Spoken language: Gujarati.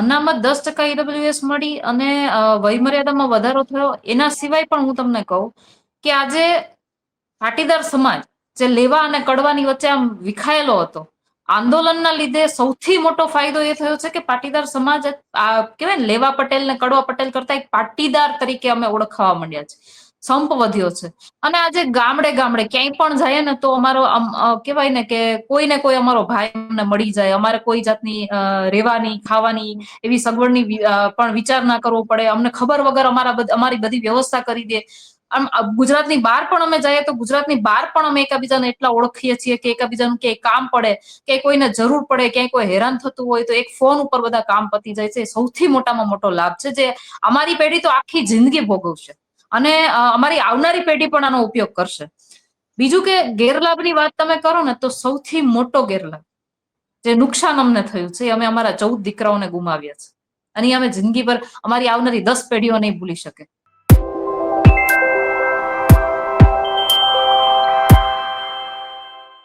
અનામત દસ ટકા ઈડબ્લ્યુએસ મળી અને વયમર્યાદામાં વધારો થયો. એના સિવાય પણ હું તમને કહું કે આજે પાટીદાર સમાજ જે લેવા અને કડવાની વચ્ચે આમ વિખાયેલો હતો, આંદોલનના લીધે સૌથી મોટો ફાયદો એ થયો છે કે પાટીદાર સમાજ કેવાય ને, લેવા પટેલ ને કડવા પટેલ કરતા એક પાટીદાર તરીકે અમે ઓળખાવા માંડ્યા છે. સંપ વધ્યો છે. અને આજે ગામડે ગામડે ક્યાંય પણ જાય ને તો અમારો કહેવાય ને કે કોઈ ને કોઈ અમારો ભાઈ અમને મળી જાય. અમારે કોઈ જાતની રહેવાની, ખાવાની એવી સગવડની પણ વિચાર ના કરવો પડે. અમને ખબર વગર અમારા અમારી બધી વ્યવસ્થા કરી દે. આમ ગુજરાતની બહાર પણ અમે જઈએ તો ગુજરાતની બહાર પણ અમે એકબીજાને એટલા ઓળખીએ છીએ કે એકબીજાનું ક્યાંય કામ પડે, કે કોઈને જરૂર પડે, ક્યાંય કોઈ હેરાન થતું હોય તો એક ફોન ઉપર બધા કામ પતી જાય છે. સૌથી મોટામાં મોટો લાભ છે જે અમારી પેઢી તો આખી જિંદગી ભોગવશે. અને અમારી આવનારી પેઢી પણ આનો ઉપયોગ કરશે. બીજું કે ગેરલાભની વાત તમે કરો ને તો સૌથી મોટો ગેરલાભ જે નુકસાન અમને થયું છે અમે અમારા ચૌદ દીકરાઓને ગુમાવ્યા છે. અને અમે જિંદગી પર અમારી આવનારી દસ પેઢીઓ નહીં ભૂલી શકે.